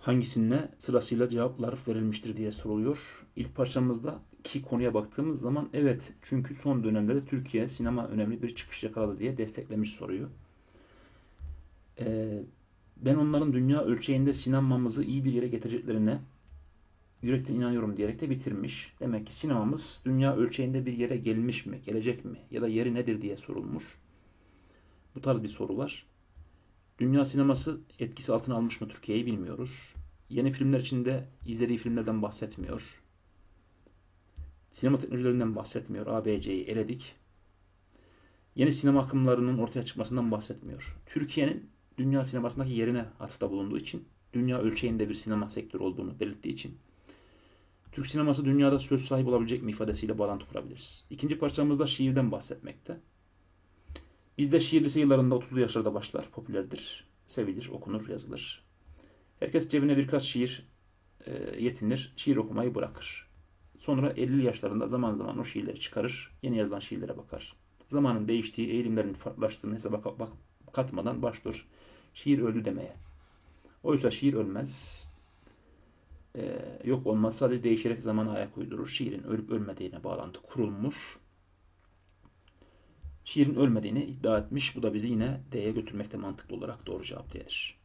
hangisine sırasıyla cevaplar verilmiştir diye soruluyor. İlk parçamızda ki konuya baktığımız zaman evet çünkü son dönemlerde Türkiye sinema önemli bir çıkış yakaladı diye desteklemiş soruyu. Ee, ben onların dünya ölçeğinde sinemamızı iyi bir yere getireceklerine yürekten inanıyorum diyerek de bitirmiş. Demek ki sinemamız dünya ölçeğinde bir yere gelmiş mi, gelecek mi ya da yeri nedir diye sorulmuş. Bu tarz bir soru var. Dünya sineması etkisi altına almış mı Türkiye'yi bilmiyoruz. Yeni filmler içinde izlediği filmlerden bahsetmiyor. Sinema teknolojilerinden bahsetmiyor. ABC'yi eledik. Yeni sinema akımlarının ortaya çıkmasından bahsetmiyor. Türkiye'nin dünya sinemasındaki yerine atıfta bulunduğu için, dünya ölçeğinde bir sinema sektörü olduğunu belirttiği için Türk sineması dünyada söz sahibi olabilecek mi ifadesiyle bağlantı kurabiliriz. İkinci parçamızda şiirden bahsetmekte. Bizde şiir lise yıllarında 30'lu yaşlarda başlar, popülerdir, sevilir, okunur, yazılır. Herkes cebine birkaç şiir e, yetinir, şiir okumayı bırakır. Sonra 50 yaşlarında zaman zaman o şiirleri çıkarır, yeni yazılan şiirlere bakar. Zamanın değiştiği, eğilimlerin farklılaştığını hesaba bak- bak- katmadan başlıyor şiir öldü demeye. Oysa şiir ölmez, e, yok olmaz sadece değişerek zamana ayak uydurur. Şiirin ölüp ölmediğine bağlantı kurulmuş. Şiirin ölmediğini iddia etmiş. Bu da bizi yine D'ye götürmekte mantıklı olarak doğru cevap diyedir.